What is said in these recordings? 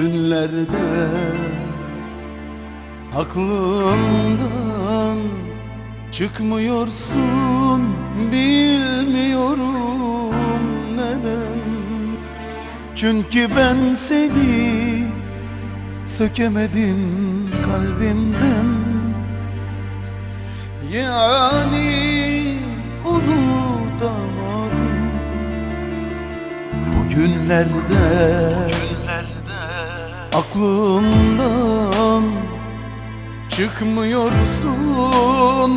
günlerde Aklımdan çıkmıyorsun Bilmiyorum neden. Çünkü ben seni sökemedim kalbimden Yani unutamadım. Bugünlerde Aklımdan çıkmıyorsun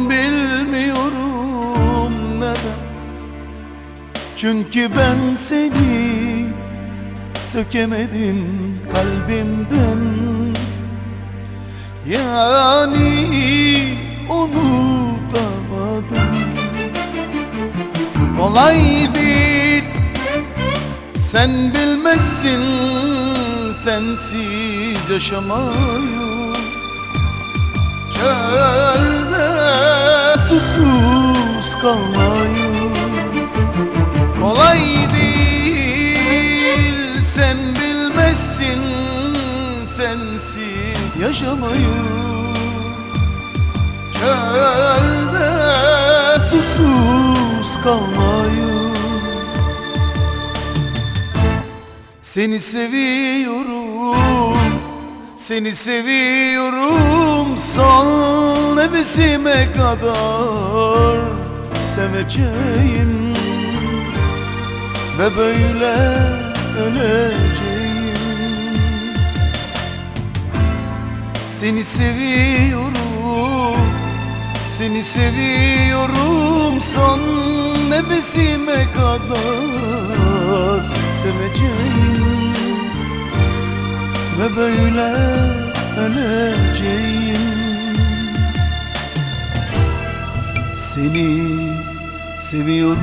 bilmiyorum neden. Çünkü ben seni sökemedim kalbimden. Yani unutamadım. Kolay değil sen bilmezsin sensiz yaşamayı Çölde susuz kalmayı Kolay değil sen bilmezsin sensiz yaşamayı Çölde susuz kalmayı Seni seviyorum Seni seviyorum. Son nefesime kadar Seveceğim Ve böyle öleceğim. Seni seviyorum Seni seviyorum. Son nefesime kadar Seveceğim Ve böyle öleceğim. Seni seviyorum.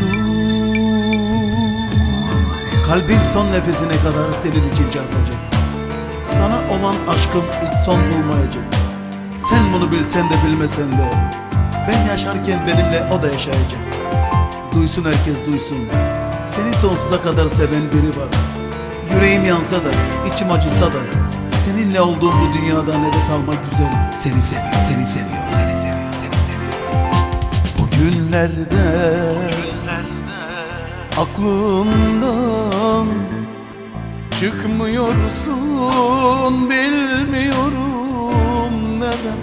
Kalbim son nefesine kadar senin için çarpacak. Sana olan aşkım hiç son bulmayacak Sen bunu bilsen de bilmesen de. Ben yaşarken benimle o da yaşayacak. Duysun herkes duysun Seni sonsuza kadar seven biri var. Yüreğim yansa da, içim acısa da Seninle olduğum bu dünyada nefes almak güzel. Seni seviyor, seni seviyor, seni seviyor, seni seviyor. Bu günlerde Aklımdan Çıkmıyorsun bilmiyorum neden.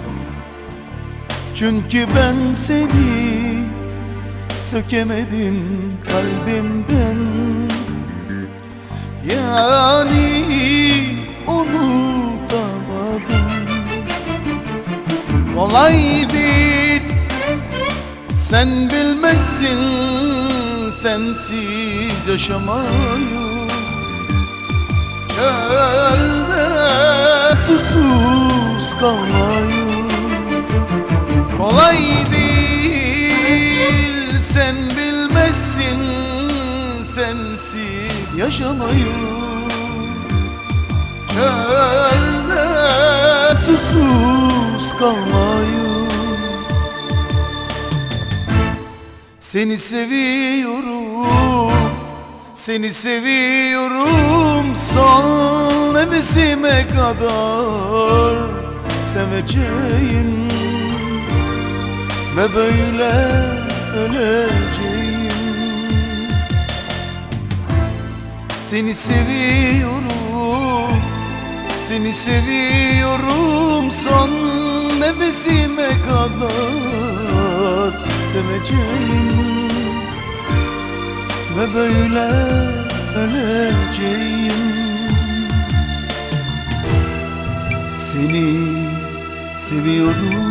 Çünkü ben seni sökemedim kalbimden. Yani unutamadım. Kolay değil. Sen bilmezsin sensiz yaşamayı. Çölde susuz kalmayı. Kolay değil sen bilmezsin sensiz yaşamayı Çölde susuz kalmayı Seni seviyorum Seni seviyorum. Son nefesime kadar Seveceğim. Ve böyle öleceğim. Seni seviyorum Seni seviyorum. Son nefesime kadar Seveceğim. Ve böyle öleceğim. Seni seviyorum